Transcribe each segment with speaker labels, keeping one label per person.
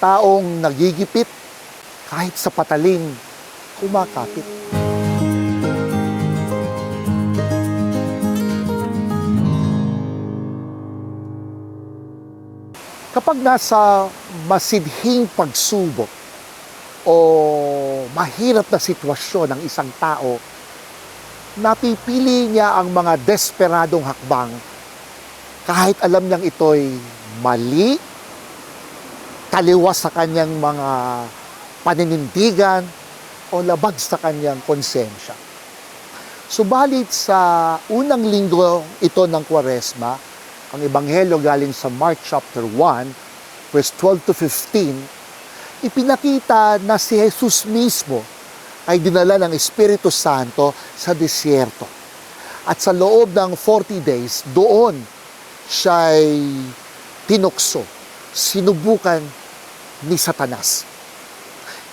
Speaker 1: taong nagigipit kahit sa pataling kumakapit. Kapag nasa masidhing pagsubok o mahirap na sitwasyon ng isang tao, napipili niya ang mga desperadong hakbang kahit alam niyang ito'y mali, taliwas sa kanyang mga paninindigan o labag sa kanyang konsensya. Subalit sa unang linggo ito ng Kwaresma, ang Ebanghelyo galing sa Mark chapter 1, verse 12 to 15, ipinakita na si Jesus mismo ay dinala ng Espiritu Santo sa disyerto. At sa loob ng 40 days, doon siya'y tinukso, sinubukan ni Satanas.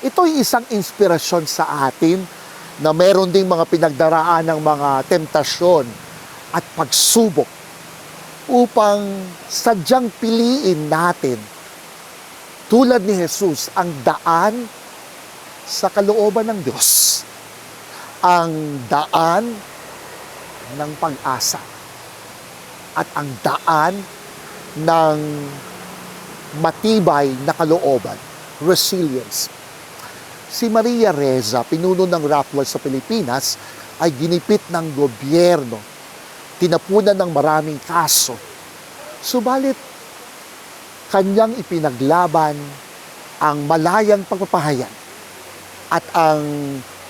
Speaker 1: Ito'y isang inspirasyon sa atin na meron ding mga pinagdaraan ng mga temptasyon at pagsubok upang sadyang piliin natin tulad ni Jesus ang daan sa kalooban ng Diyos. Ang daan ng pag-asa at ang daan ng matibay na kalooban, resilience. Si Maria Reza, pinuno ng Rockwell sa Pilipinas, ay ginipit ng gobyerno. Tinapunan ng maraming kaso. Subalit, kanyang ipinaglaban ang malayang pagpapahayag at ang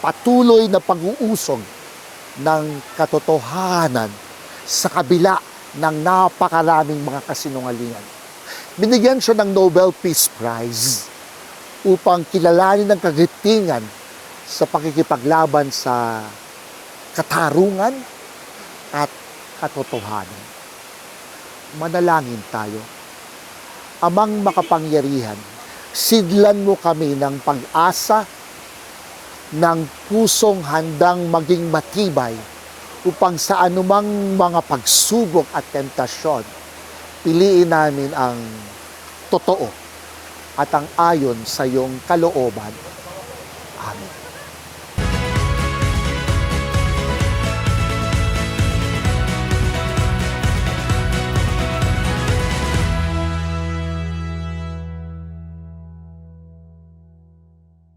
Speaker 1: patuloy na pag-uusog ng katotohanan sa kabila ng napakaraming mga kasinungalingan. Binigyan siya ng Nobel Peace Prize upang kilalanin ng kagitingan sa pakikipaglaban sa katarungan at katotohanan. Manalangin tayo. Amang makapangyarihan, sidlan mo kami ng pag-asa ng pusong handang maging matibay upang sa anumang mga pagsubok at tentasyon, piliin namin ang totoo at ang ayon sa iyong kalooban. Amen.